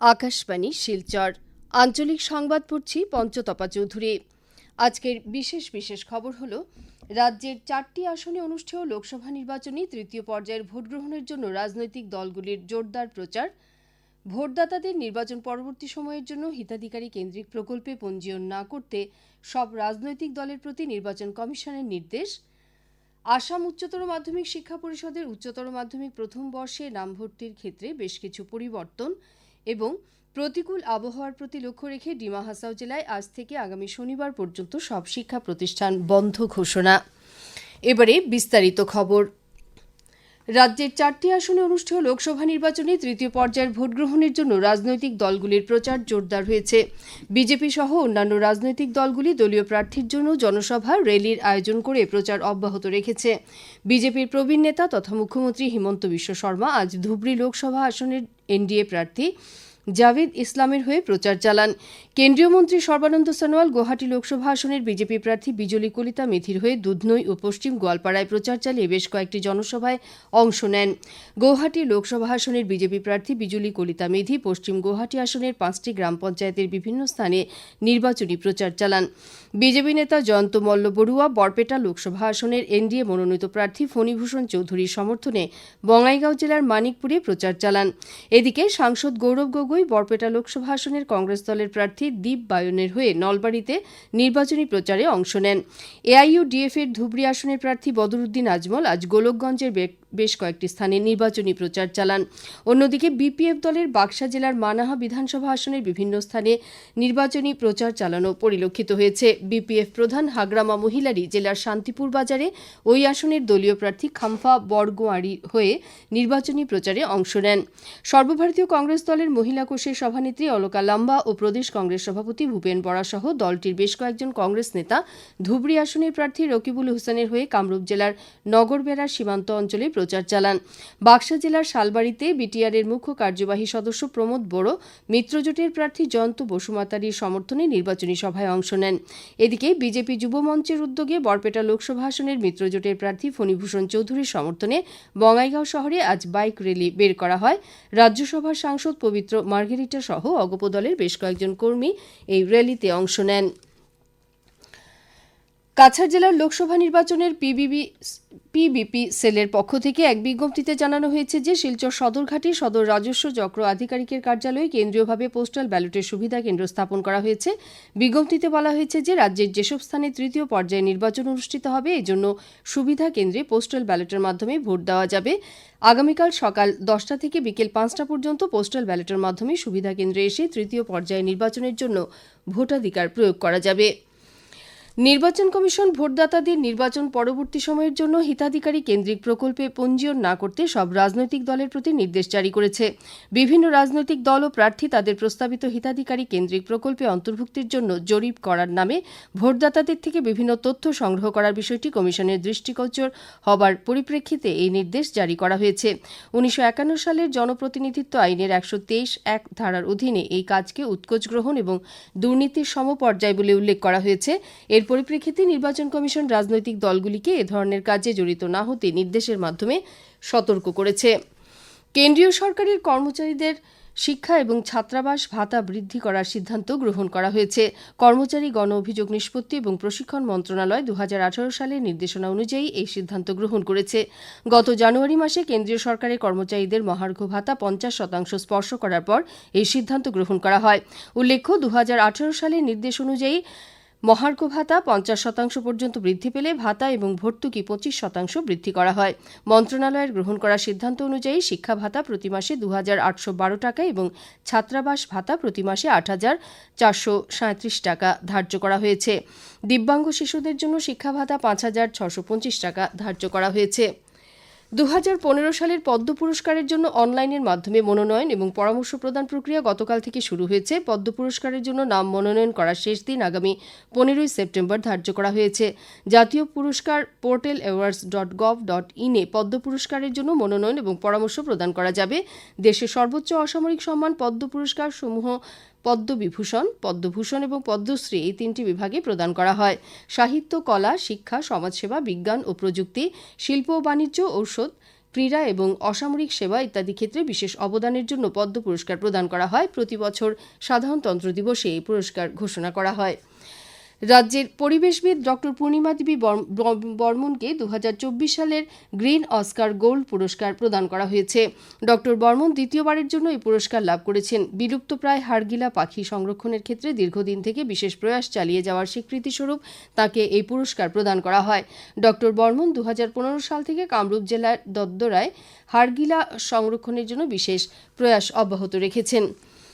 আকাশবাণী, শিলচর। আঞ্চলিক সংবাদ পড়ছি পঞ্চতপা চৌধুরী। আজকের বিশেষ বিশেষ খবর হল, রাজ্যের চারটি আসনে অনুষ্ঠেয় লোকসভা নির্বাচনে তৃতীয় পর্যায়ের ভোট গ্রহণের জন্য রাজনৈতিক দলগুলির জোরদার প্রচার। ভোটদাতাদের নির্বাচন পরবর্তী সময়ের জন্য হিতাধিকারী কেন্দ্রিক প্রকল্পে পঞ্জীয়ন না করতে সব রাজনৈতিক দলের প্রতি নির্বাচন কমিশনের নির্দেশ। আসাম উচ্চতর মাধ্যমিক শিক্ষা পরিষদের উচ্চতর মাধ্যমিক প্রথম বর্ষে নাম ভর্তির ক্ষেত্রে বেশ কিছু পরিবর্তন। এবং প্রতিকূল আবহাওয়ার প্রতি লক্ষ্য রেখে ডিমা হাসাও জেলায় আজ থেকে আগামী শনিবার পর্যন্ত সব শিক্ষা প্রতিষ্ঠান বন্ধ ঘোষণা। এবারে বিস্তারিত খবর। রাজ্যের চারটি আসনে অনুষ্ঠেয় লোকসভা নির্বাচনে তৃতীয় পর্যায়ের ভোট গ্রহণের জন্য রাজনৈতিক দলগুলির প্রচার জোরদার হয়েছে। বিজেপি সহ অন্যান্য রাজনৈতিক দলগুলি দলীয় প্রার্থীর জন্য জনসভা, র্যালির আয়োজন করে প্রচার অব্যাহত রেখেছে। বিজেপির প্রবীণ নেতা তথা মুখ্যমন্ত্রী হিমন্ত বিশ্ব শর্মা আজ ধুবড়ী লোকসভা আসনের এনডিএ প্রার্থী জাভেদ ইসলামের হয়ে প্রচার চালান। কেন্দ্রীয় মন্ত্রী সর্বানন্দ সোনোয়াল গুয়াহাটি লোকসভা আসনের বিজেপি প্রার্থী বিজলি কলিতা মেথির হয়ে দুধনৈ ও পশ্চিম গোয়ালপাড়ায় প্রচার চালিয়ে বেশ কয়েকটি জনসভায় অংশ নেন। গৌহাটি লোকসভা আসনের বিজেপি প্রার্থী বিজলি কলিতা মেধি পশ্চিম গৌহাটি আসনের পাঁচটি গ্রাম পঞ্চায়েতের বিভিন্ন স্থানে নির্বাচনী প্রচার চালান। বিজেপি নেতা জয়ন্ত মল্ল বড়ুয়া বরপেটা লোকসভা আসনের এনডিএ মনোনীত প্রার্থী ফণীভূষণ চৌধুরীর সমর্থনে বঙ্গাইগাঁও জেলার মানিকপুরে প্রচার চালান। এদিকে সাংসদ গৌরব গগৈ বরপেটা লোকসভা আসনের কংগ্রেস দলের প্রার্থী দীপ বায়নের হয়ে নলবাড়িতে নির্বাচনী প্রচারে অংশ নেন। এআইইউডিএফ এর ধুবড়ি আসনের প্রার্থী বদরুদ্দিন আজমল আজ গোলকগঞ্জের বেশ কয়েকটি স্থানে নির্বাচনী প্রচার চালান। অন্যদিকে বিপিএফ দলের বাক্সা জেলার মানাহা বিধানসভা আসনের বিভিন্ন স্থানে নির্বাচনী প্রচার চালানো পরিলক্ষিত হয়েছে। বিপিএফ প্রধান হাগ্রামা মহিলারি জেলার শান্তিপুর বাজারে ওই আসনের দলীয় প্রার্থী খাম্ফা বরগোয়ারি হয়ে নির্বাচনী প্রচারে অংশ নেন। সর্বভারতীয় কংগ্রেস দলের মহিলা কোষের সভানেত্রী অলকা লাম্বা ও প্রদেশ কংগ্রেস সভাপতি ভূপেন বরা সহ দলটির বেশ কয়েকজন কংগ্রেস নেতা ধুবড়ী আসনের প্রার্থী রকিবুল হোসেনের হয়ে কামরূপ জেলার নগরবেড়ার সীমান্ত অঞ্চলে প্রচার চালান। বাক্সা জেলার শালবাড়িতে বিটিআরের মুখ্য কার্যবাহী সদস্য প্রমোদ বড় মিত্রজোটের প্রার্থী জয়ন্ত বসুমাতারির সমর্থনে নির্বাচনী সভায় অংশ নেন। এদিকে বিজেপি যুব মঞ্চের উদ্যোগে বরপেটা লোকসভা আসনের মিত্রজোটের প্রার্থী ফণীভূষণ চৌধুরীর সমর্থনে বঙ্গাইগাঁও শহরে আজ বাইক র্যালি বের করা হয়। রাজ্যসভার সাংসদ পবিত্র মার্গেরিটা সহ অগপ দলের বেশ কয়েকজন কর্মী এই র্যালিতে অংশ নেন। কাছাড় জেলার লোকসভা নির্বাচনের পিবিবি, পিবিপি সেলের পক্ষ থেকে এক বিজ্ঞপ্তিতে জানানো হয়েছে যে শিলচর সদরঘাটে সদর রাজস্ব চক্র আধিকারিকের কার্যালয়ে কেন্দ্রীয়ভাবে পোস্টাল ব্যালটের সুবিধা কেন্দ্র স্থাপন করা হয়েছে। বিজ্ঞপ্তিতে বলা হয়েছে যে রাজ্যের যেসব স্থানে তৃতীয় পর্যায়ে নির্বাচন অনুষ্ঠিত হবে এজন্য সুবিধা কেন্দ্রে পোস্টাল ব্যালটের মাধ্যমে ভোট দেওয়া যাবে। আগামীকাল সকাল দশটা থেকে বিকেল পাঁচটা পর্যন্ত পোস্টাল ব্যালটের মাধ্যমে সুবিধা কেন্দ্রে এসে তৃতীয় পর্যায়ে নির্বাচনের জন্য ভোটাধিকার প্রয়োগ করা যাবে। নির্বাচন কমিশন ভোটদাতাদের নির্বাচন পরবর্তী সময়ের জন্য হিতাধিকারী কেন্দ্রিক প্রকল্পে পঞ্জীয়ন না করতে সব রাজনৈতিক দলের প্রতি নির্দেশ জারি করেছে। বিভিন্ন রাজনৈতিক দল ও প্রার্থী তাদের প্রস্তাবিত হিতাধিকারী কেন্দ্রিক প্রকল্পে অন্তর্ভুক্তির জন্য জরিপ করার নামে ভোটদাতাদের থেকে বিভিন্ন তথ্য সংগ্রহ করার বিষয়টি কমিশনের দৃষ্টিগোচর হবার পরিপ্রেক্ষিতে এই নির্দেশ জারি করা হয়েছে। উনিশশো একান্ন সালের জনপ্রতিনিধিত্ব আইনের একশো তেইশ এক ধারার অধীনে এই কাজকে উৎকোচ গ্রহণ এবং দুর্নীতির সমপর্যায় বলে উল্লেখ করা হয়েছে। এর পরিপ্রেক্ষিতে নির্বাচন কমিশন রাজনৈতিক দলগুলিকে এ ধরনের কাজে জড়িত না হতে নির্দেশের মাধ্যমে সতর্ক করেছে। কেন্দ্রীয় সরকারের কর্মচারীদের শিক্ষা এবং ছাত্রাবাস ভাতা বৃদ্ধি করার সিদ্ধান্ত গ্রহণ করা হয়েছে। কর্মচারী গণ অভিযোগ নিষ্পত্তি এবং প্রশিক্ষণ মন্ত্রণালয় দু হাজার আঠারো সালের নির্দেশনা অনুযায়ী এই সিদ্ধান্ত গ্রহণ করেছে। গত জানুয়ারি মাসে কেন্দ্রীয় সরকারের কর্মচারীদের মহার্ঘ ভাতা পঞ্চাশ শতাংশ স্পর্শ করার পর এই সিদ্ধান্ত গ্রহণ করা হয়। উল্লেখ্য দু হাজার আঠারো সালের নির্দেশ অনুযায়ী মহার্ঘ ভাতা পঞ্চাশ শতাংশ পর্যন্ত বৃদ্ধি পেলে ভাতা এবং ভর্তুকি পঁচিশ শতাংশ বৃদ্ধি করা হয়। মন্ত্রণালয়ের গ্রহণ করা সিদ্ধান্ত অনুযায়ী শিক্ষা ভাতা প্রতি মাসে দু আটশো বারো টাকা এবং ছাত্রাবাস ভাতা প্রতি মাসে আট হাজার চারশো টাকা ধার্য করা হয়েছে। দিব্যাঙ্গ শিশুদের জন্য শিক্ষা ভাতা পাঁচ হাজার ছশো পঁচিশ টাকা ধার্য করা হয়েছে। দু হাজার পনেরো সালের পদ্ম পুরস্কারের জন্য অনলাইনের মাধ্যমে মনোনয়ন এবং পরামর্শ প্রদান প্রক্রিয়া গতকাল থেকে শুরু হয়েছে। পদ্ম পুরস্কারের জন্য নাম মনোনয়ন করার শেষ দিন আগামী পনেরোই সেপ্টেম্বর ধার্য করা হয়েছে। জাতীয় পুরস্কার portal awards dot gov dot ইনে পদ্ম পুরস্কারের জন্য মনোনয়ন এবং পরামর্শ প্রদান করা যাবে। দেশের সর্বোচ্চ অসামরিক সম্মান পদ্ম পুরস্কার সমূহ পদ্মবিভূষণ, পদ্মভূষণ এবং পদ্মশ্রী এই তিনটি বিভাগে প্রদান করা হয়। সাহিত্য, কলা, শিক্ষা, সমাজসেবা, বিজ্ঞান ও প্রযুক্তি, শিল্প ও বাণিজ্য, ঔষধ, ক্রীড়া এবং অসামরিক সেবা ইত্যাদি ক্ষেত্রে বিশেষ অবদানের জন্য পদ্ম পুরস্কার প্রদান করা হয়। প্রতি বছর সাধারণতন্ত্র দিবসে এই পুরস্কার ঘোষণা করা হয়। রাজ্যের পরিবেশবিদ ডক্টর পূর্ণিমা দেবী বর্ম- বর্ম- বর্মনকে দু হাজার চব্বিশ সালের গ্রিন অস্কার গোল্ড পুরস্কার প্রদান করা হয়েছে। ডক্টর বর্মন দ্বিতীয়বারের জন্য এই পুরস্কার লাভ করেছেন। বিলুপ্তপ্রায় হাড়গিলা পাখি সংরক্ষণের ক্ষেত্রে দীর্ঘদিন থেকে বিশেষ প্রয়াস চালিয়ে যাওয়ার স্বীকৃতিস্বরূপ তাকে এই পুরস্কার প্রদান করা হয়। ডক্টর বর্মন দু হাজার পনেরো সাল থেকে কামরূপ জেলার দদ্দরায় হাড়গিলা সংরক্ষণের জন্য বিশেষ প্রয়াস অব্যাহত রেখেছেন।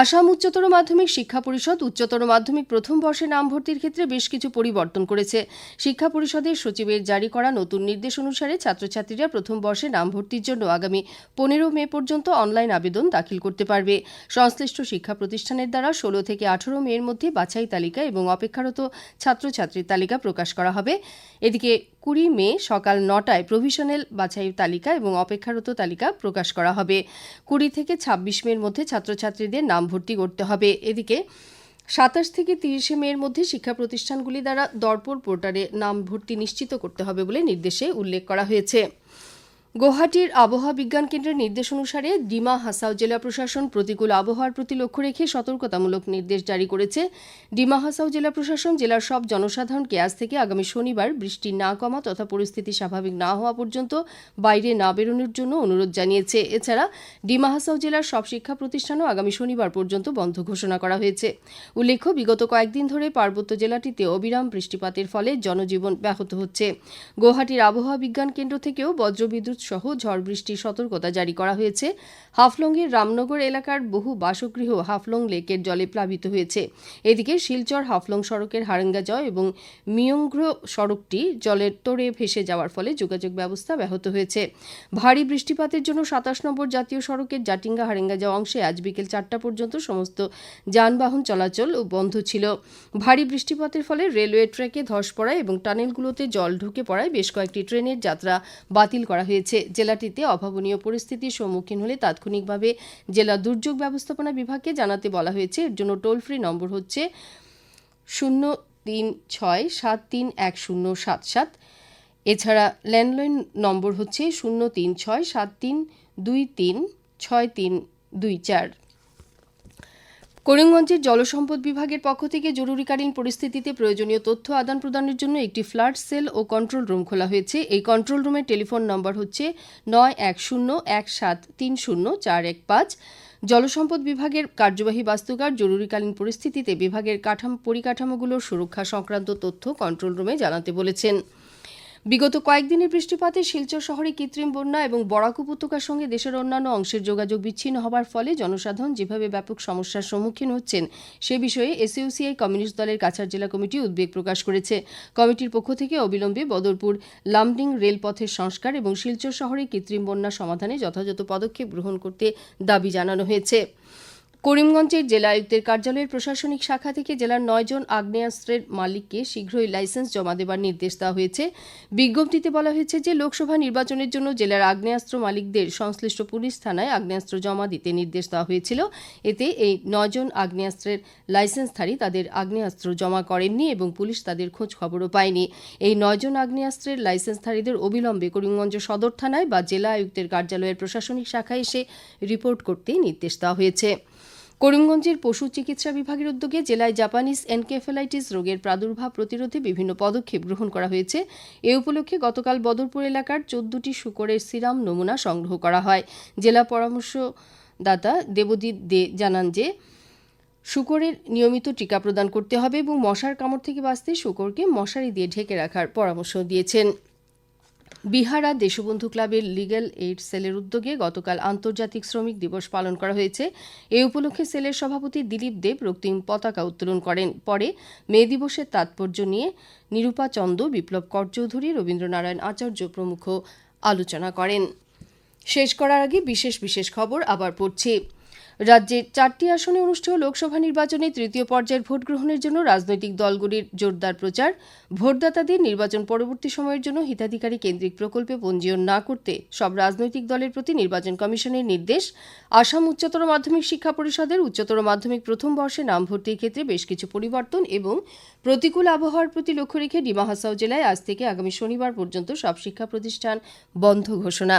আসাম উচ্চতর মাধ্যমিক শিক্ষা পরিষদ উচ্চতর মাধ্যমিক প্রথম বর্ষে নাম ভর্তির ক্ষেত্রে বেশ কিছু পরিবর্তন করেছে। শিক্ষা পরিষদের সচিবের জারি করা নতুন নির্দেশ অনুসারে ছাত্রছাত্রীরা প্রথম বর্ষে নাম ভর্তির জন্য আগামী পনেরো মে পর্যন্ত অনলাইন আবেদন দাখিল করতে পারবে। সংশ্লিষ্ট শিক্ষা প্রতিষ্ঠানের দ্বারা ষোলো থেকে আঠারো মের মধ্যে বাছাই তালিকা এবং অপেক্ষারত ছাত্রছাত্রীর তালিকা প্রকাশ করা হবে। এদিকে কুড়ি মে সকাল নটায় প্রভিশনাল বাছাই তালিকা এবং অপেক্ষারত তালিকা প্রকাশ করা হবে। কুড়ি থেকে ছাব্বিশ মের মধ্যে ছাত্রছাত্রীদের নাম ভর্তি করতে হবে। এদিকে সাতাশ থেকে তিরিশে মের মধ্যে শিক্ষা প্রতিষ্ঠানগুলি দ্বারা দরপুর পোর্টালে নাম ভর্তি নিশ্চিত করতে হবে বলে নির্দেশে উল্লেখ করা হয়েছে। গুয়াহাটির আবহাওয়া বিজ্ঞান কেন্দ্রের নির্দেশ অনুসারে ডিমা, হাসাও জেলা প্রশাসন প্রতিকূল আবহাওয়ার প্রতি লক্ষ্য রেখে সতর্কতামূলক নির্দেশ জারি করেছে। ডিমা, হাসাও জেলা প্রশাসন জেলার সব জনসাধারণকে আজ থেকে আগামী শনিবার বৃষ্টি না কমা তথা পরিস্থিতি স্বাভাবিক না হওয়া পর্যন্ত বাইরে না বেরোনোর জন্য অনুরোধ জানিয়েছে। এছাড়া ডিমা, হাসাও জেলার সব শিক্ষা প্রতিষ্ঠানও আগামী শনিবার পর্যন্ত বন্ধ ঘোষণা করা হয়েছে। উল্লেখ্য, বিগত কয়েকদিন ধরে পার্বত্য জেলাটিতে অবিরাম বৃষ্টিপাতের ফলে জনজীবন ব্যাহত হচ্ছে। গুয়াহাটির আবহাওয়া বিজ্ঞান কেন্দ্র থেকেও বজ্রবিদ্যুৎ সহ ঝড় বৃষ্টির সতর্কতা জারি করা হয়েছে। হাফলংয়ের রামনগর এলাকার বহু বাসগৃহ হাফলং লেকের জলে প্লাবিত হয়েছে। এদিকে শিলচর হাফলং সড়কের হারেঙ্গাজয় এবং মিয়ংগ্র সড়কটি জলের তোড়ে ভেসে যাওয়ার ফলে যোগাযোগ ব্যবস্থা ব্যাহত হয়েছে। ভারী বৃষ্টিপাতের জন্য সাতাশ নম্বর জাতীয় সড়কের জাটিঙ্গা হারেঙ্গাজা অংশে আজ বিকেল চারটা পর্যন্ত সমস্ত যানবাহন চলাচল ও বন্ধ ছিল। ভারী বৃষ্টিপাতের ফলে রেলওয়ে ট্র্যাকে ধস পড়ায় এবং টানেলগুলোতে জল ঢুকে পড়ায় বেশ কয়েকটি ট্রেনের যাত্রা বাতিল করা হয়েছে। জেলাটিতে অভাবনীয় পরিস্থিতির সম্মুখীন হলে তাৎক্ষণিকভাবে জেলা দুর্যোগ ব্যবস্থাপনা বিভাগকে জানাতে বলা হয়েছে। এর জন্য টোল ফ্রি নম্বর হচ্ছে শূন্য তিন ছয় সাত তিন এক শূন্য সাত সাত। এছাড়া ল্যান্ডলাইন নম্বর হচ্ছে শূন্য তিন ছয় সাত তিন দুই তিন ছয় তিন দুই চার। করিমগঞ্জের জলসম্পদ বিভাগের পক্ষ থেকে জরুরিকালীন পরিস্থিতিতে প্রয়োজনীয় তথ্য আদান প্রদানের জন্য একটি ফ্লাড সেল ও কন্ট্রোল রুম খোলা হয়েছে। এই কন্ট্রোল রুমের টেলিফোন নম্বর হচ্ছে নয় এক শূন্য, এক সাত, তিন শূন্য, চার এক পাঁচ। জলসম্পদ বিভাগের কার্যবাহী বাস্তুকার জরুরিকালীন পরিস্থিতিতে বিভাগের কাঠাম, পরিকাঠামোগুলোর সুরক্ষা সংক্রান্ত তথ্য কন্ট্রোল রুমে জানাতে বলেছেন। বিগত কয়েকদিনের বৃষ্টিপাতে শিলচর শহরে কৃত্রিম বন্যা এবং বরাক উপত্যকার সঙ্গে দেশের অন্যান্য অংশের যোগাযোগ বিচ্ছিন্ন হওয়ার ফলে জনসাধারণ যেভাবে ব্যাপক সমস্যার সম্মুখীন হচ্ছেন, সে বিষয়ে এসইউসিআই কমিউনিস্ট দলের কাছাড় জেলা কমিটি উদ্বেগ প্রকাশ করেছে। কমিটির পক্ষ থেকে অবিলম্বে বদরপুর লামডিং রেলপথের সংস্কার এবং শিলচর শহরে কৃত্রিম বন্যা সমাধানে যথাযথ পদক্ষেপ গ্রহণ করতে দাবি জানানো হয়েছে। করিমগঞ্জের জেলা আয়ুক্তের কার্যালয়ের প্রশাসনিক শাখা থেকে জেলার নয়জন আগ্নেয়াস্ত্রের মালিককে শীঘ্রই লাইসেন্স জমা দেবার নির্দেশ দেওয়া হয়েছে। বিজ্ঞপ্তিতে বলা হয়েছে যে, লোকসভা নির্বাচনের জন্য জেলার আগ্নেয়াস্ত্র মালিকদের সংশ্লিষ্ট পুলিশ থানায় আগ্নেয়াস্ত্র জমা দিতে নির্দেশ দেওয়া হয়েছিল। এতে এই নয়জন আগ্নেয়াস্ত্রের লাইসেন্সধারী তাদের আগ্নেয়াস্ত্র জমা করেননি এবং পুলিশ তাদের খোঁজ খবরও পায়নি। এই নয়জন আগ্নেয়াস্ত্রের লাইসেন্সধারীদের অবিলম্বে করিমগঞ্জ সদর থানায় বা জেলা আয়ুক্তের কার্যালয়ের প্রশাসনিক শাখায় এসে রিপোর্ট করতে নির্দেশ দেওয়া হয়েছে। করিমগঞ্জের পশু চিকিৎসা বিভাগের উদ্যোগে জেলায় জাপানিজ এনকেফেলাইটিস রোগের প্রাদুর্ভাব প্রতিরোধে বিভিন্ন পদক্ষেপ গ্রহণ করা হয়েছে। এ উপলক্ষে গতকাল বদরপুর এলাকার চোদ্দটি শুকরের সিরাম নমুনা সংগ্রহ করা হয়। জেলা পরামর্শদাতা দেবজিৎ দে জানান যে, শুকরের নিয়মিত টিকা প্রদান করতে হবে এবং মশার কামড় থেকে বাঁচতে শুকরকে মশারি দিয়ে ঢেকে রাখার পরামর্শ দিয়েছেন। বিহারা দেশবন্ধু ক্লাবের লিগ্যাল এইড সেলের উদ্যোগে গতকাল আন্তর্জাতিক শ্রমিক দিবস পালন করা হয়েছে। এ উপলক্ষে সেলের সভাপতি দিলীপ দেব রক্তিম পতাকা উত্তোলন করেন। পরে মে দিবসের তাৎপর্য নিয়ে নিরূপা চন্দ, বিপ্লব কর চৌধুরী রবীন্দ্রনারায়ণ আচার্য প্রমুখ আলোচনা করেন। শেষ করার আগে বিশেষ বিশেষ খবর আবার পড়ছি। রাজ্যের চারটি আসনে অনুষ্ঠেয় লোকসভা নির্বাচনে তৃতীয় পর্যায়ের ভোট গ্রহণের জন্য রাজনৈতিক দলগুলির জোরদার প্রচার, ভোটদাতাদের নির্বাচন পরবর্তী সময়ের জন্য হিতাধিকারী কেন্দ্রিক প্রকল্পে পঞ্জীয়ন না করতে সব রাজনৈতিক দলের প্রতি নির্বাচন কমিশনের নির্দেশ। আসাম উচ্চতর মাধ্যমিক শিক্ষা পরিষদের উচ্চতর মাধ্যমিক প্রথম বর্ষে নাম ভর্তির ক্ষেত্রে বেশ কিছু পরিবর্তন এবং প্রতিকূল আবহাওয়ার প্রতি লক্ষ্য রেখে ডিমা হাসাও জেলায় আজ থেকে আগামী শনিবার পর্যন্ত সব শিক্ষা প্রতিষ্ঠান বন্ধ ঘোষণা।